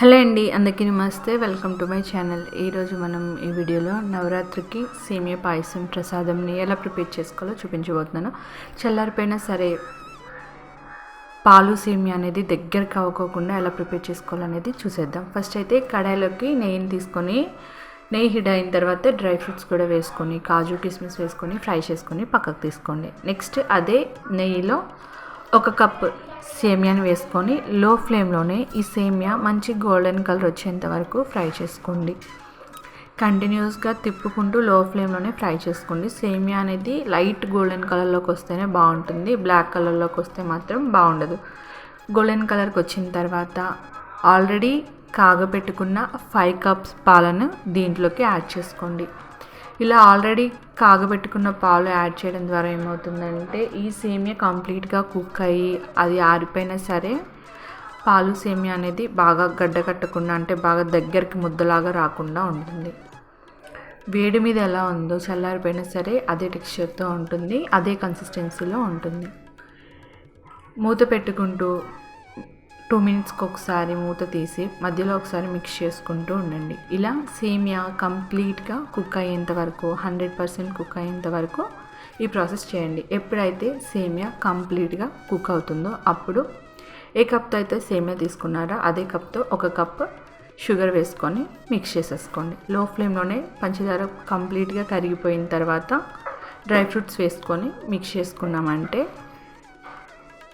Hello అండి అందరికీ నమస్తే. Welcome to my channel. ఈరోజు మనం ఈ వీడియోలో నవరాత్రికి సేమియా పాయసం ప్రసాదంని ఎలా ప్రిపేర్ చేసుకోవాలో చూపించబోతున్నాను. చల్లారిపోయినా సరే పాలు సేమియా అనేది దగ్గరకు అవ్వకోకుండా ఎలా ప్రిపేర్ చేసుకోవాలనేది చూసేద్దాం. ఫస్ట్ అయితే కడాయిలోకి నెయ్యిని తీసుకొని నెయ్యి హిడ్ అయిన తర్వాత డ్రై ఫ్రూట్స్ కూడా వేసుకొని కాజు కిస్మిస్ వేసుకొని ఫ్రై చేసుకొని పక్కకు తీసుకోండి. నెక్స్ట్ అదే నెయ్యిలో ఒక కప్ సేమియాని వేసుకొని లో ఫ్లేమ్లోనే ఈ సేమియా మంచి గోల్డెన్ కలర్ వచ్చేంత వరకు ఫ్రై చేసుకోండి. కంటిన్యూస్గా తిప్పుకుంటూ లో ఫ్లేమ్లోనే ఫ్రై చేసుకోండి. సేమియా అనేది లైట్ గోల్డెన్ కలర్లోకి వస్తేనే బాగుంటుంది. బ్లాక్ కలర్లోకి వస్తే మాత్రం బాగుండదు. గోల్డెన్ కలర్కి వచ్చిన తర్వాత ఆల్రెడీ కాగబెట్టుకున్న ఫైవ్ కప్స్ పాలను దీంట్లోకి యాడ్ చేసుకోండి. ఇలా ఆల్రెడీ కాగబెట్టుకున్న పాలు యాడ్ చేయడం ద్వారా ఏమవుతుందంటే ఈ సేమియా కంప్లీట్గా కుక్ అయ్యి అది ఆరిపోయినా సరే పాలు సేమియా అనేది బాగా గడ్డ కట్టకుండా అంటే బాగా దగ్గరికి ముద్దలాగా రాకుండా ఉంటుంది. వేడి మీద ఎలా ఉందో చల్లారిపోయినా సరే అదే టెక్స్చర్తో ఉంటుంది అదే కన్సిస్టెన్సీలో ఉంటుంది. మూత పెట్టుకుంటూ టూ మినిట్స్కి ఒకసారి మూత తీసి మధ్యలో ఒకసారి మిక్స్ చేసుకుంటూ ఉండండి. ఇలా సేమియా కంప్లీట్గా కుక్ అయ్యేంత వరకు హండ్రెడ్ పర్సెంట్ కుక్ అయ్యేంత వరకు ఈ ప్రాసెస్ చేయండి. ఎప్పుడైతే సేమియా కంప్లీట్గా కుక్ అవుతుందో అప్పుడు ఏ కప్తో అయితే సేమియా తీసుకున్నారో అదే కప్తో ఒక కప్ షుగర్ వేసుకొని మిక్స్ చేసేసుకోండి. లో ఫ్లేమ్లోనే పంచదార కంప్లీట్గా కరిగిపోయిన తర్వాత డ్రై ఫ్రూట్స్ వేసుకొని మిక్స్ చేసుకున్నామంటే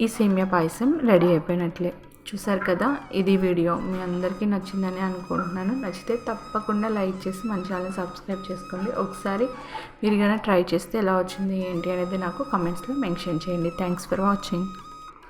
ఈ సేమియా పాయసం రెడీ అయిపోయినట్లే. చూసారు కదా ఇది వీడియో. మీ అందరికీ నచ్చిందని అనుకుంటున్నాను. నచ్చితే తప్పకుండా లైక్ చేసి మన ఛానల్ సబ్స్క్రైబ్ చేసుకోండి. ఒకసారి మీరు కనుక ట్రై చేస్తే ఎలా వచ్చింది ఏంటి అనేది నాకు కమెంట్స్లో మెన్షన్ చేయండి. Thanks for watching